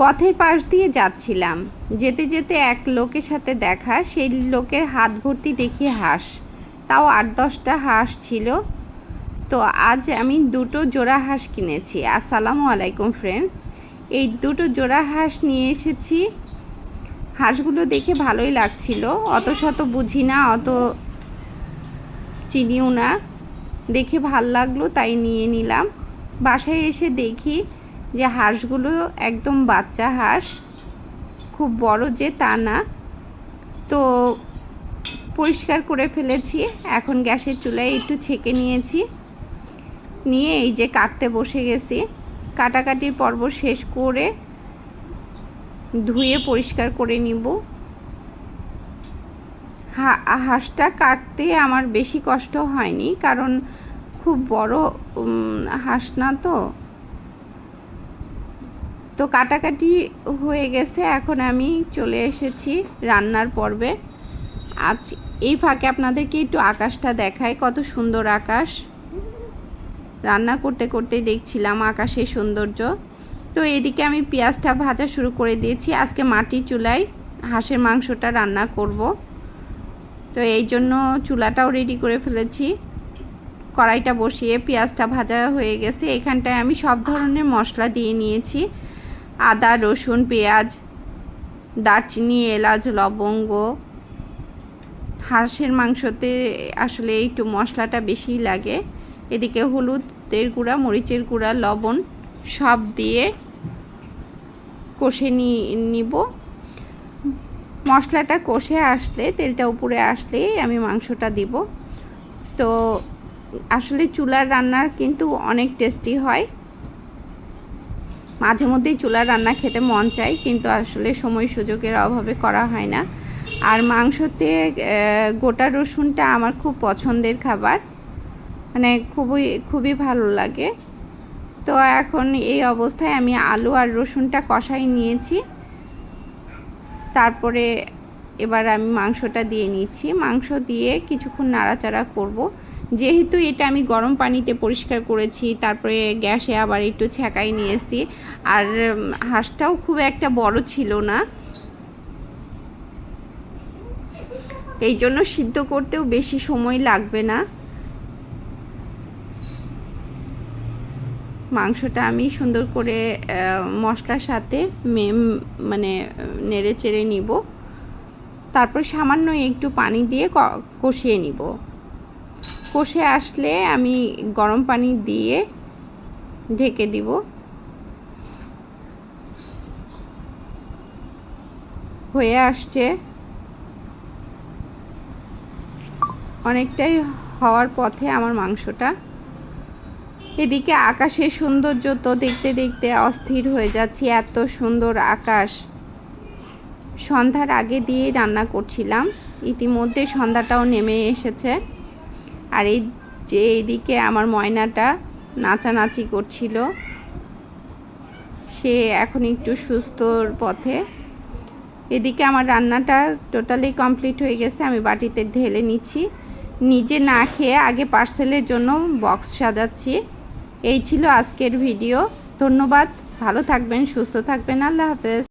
পথের পাশ দিয়ে যাচ্ছিলাম। যেতে যেতে এক লোকের সাথে দেখা, সেই লোকের হাত ভর্তি দেখি হাঁস। তাও আট দশটা হাঁস ছিল। তো আজ আমি দুটো জোড়া হাঁস কিনেছি। আসসালামু আলাইকুম ফ্রেন্ডস এই দুটো জোড়া হাঁস নিয়ে এসেছি। হাঁসগুলো দেখে ভালোই লাগছিল। অত শত বুঝি না, অত চিনিও না। দেখে ভালো লাগল, তাই নিয়ে নিলাম। বাসায় এসে দেখি যে হাঁসগুলো একদম বাচ্চা হাঁস, খুব বড় যে তা না। তো পরিষ্কার করে ফেলেছি, এখন গ্যাসের চুলায় একটু ছেঁকে নিয়েছি। নিয়ে এই যে কাটতে বসে গেছি। কাটাকাটির পর্ব শেষ করে ধুয়ে পরিষ্কার করে নিব। হাঁসটা কাটতে আমার বেশি কষ্ট হয়নি, কারণ খুব বড় হাঁস না তো। তো কাটাকাটি হয়ে গেছে, এখন আমি চলে এসেছি রান্নার পর্বে। আজ এই ফাঁকে আপনাদেরকে একটু আকাশটা দেখায় কত সুন্দর আকাশ। রান্না করতে করতে দেখছিলাম আকাশের সৌন্দর্য। তো এদিকে আমি পেঁয়াজটা ভাজা শুরু করে দিয়েছি। আজকে মাটির চুলায় হাঁসের মাংসটা রান্না করব। তো এই জন্য চুলাটাও রেডি করে ফেলেছি। কড়াইটা বসিয়ে পেঁয়াজটা ভাজা হয়ে গেছে। এখানটায় আমি সব ধরনের মশলা দিয়ে নিয়েছি। আদা, রসুন, পেঁয়াজ, দারচিনি, এলাচ, লবঙ্গ। হাঁসের মাংসতে আসলে একটু মশলাটা বেশি লাগে। এদিকে হলুদের গুঁড়া, মরিচের গুঁড়া, লবণ সব দিয়ে কষে নিব। মশলাটা কষে আসলে, তেলটা উপরে আসলেই আমি মাংসটা দিব। তো আসলে চুলার রান্নার কিন্তু অনেক টেস্টি হয়। মাঝে মধ্যেই চুলার রান্না খেতে মন চাই কিন্তু আসলে সময় সুযোগের অভাবে করা হয় না। আর মাংসতে গোটা রসুনটা আমার খুব পছন্দের খাবার। মানে খুবই খুবই ভালো লাগে। তো এখন এই অবস্থায় আমি আলু আর রসুনটা কষাই নিয়েছি। তারপরে এবার আমি মাংসটা দিয়ে নিচ্ছি। মাংস দিয়ে কিছুক্ষণ নাড়াচাড়া করব। যেহেতু এটা আমি গরম পানিতে পরিষ্কার করেছি, তারপরে গ্যাসে আবার একটু ছ্যাঁকাই নিয়েছি। আর হাঁসটাও খুব একটা বড় ছিল না। এই জন্য সিদ্ধ করতেও বেশি সময় লাগবে না। মাংসটা আমি সুন্দর করে মশলার সাথে মানে নেড়ে চেড়ে নিব। তারপর সামান্য একটু পানি দিয়ে কষিয়ে নিব। কষে আসলে আমি গরম পানি দিয়ে ঢেকে দিব। হয়ে আসছে। অনেকটাই হওয়ার পথে আমার মাংসটা। এদিকে আকাশের সৌন্দর্য তো দেখতে দেখতে অস্থির হয়ে যাচ্ছি, এত সুন্দর আকাশ। সন্ধ্যার আগে দিয়ে রান্না করছিলাম। ইতিমধ্যে সন্ধ্যাটাও নেমে এসেছে। আর এই যে এইদিকে আমার ময়নাটা নাচানাচি করছিল, সে এখন একটু সুস্থর পথে। এদিকে আমার রান্নাটা টোটালি কমপ্লিট হয়ে গেছে, আমি বাটিতে ঢেলে নিচ্ছি। নিজে না খেয়ে আগে পার্সেলের জন্য বক্স সাজাচ্ছি। এই ছিল আজকের ভিডিও। ধন্যবাদ। ভালো থাকবেন, সুস্থ থাকবেন। আল্লাহ হাফেজ।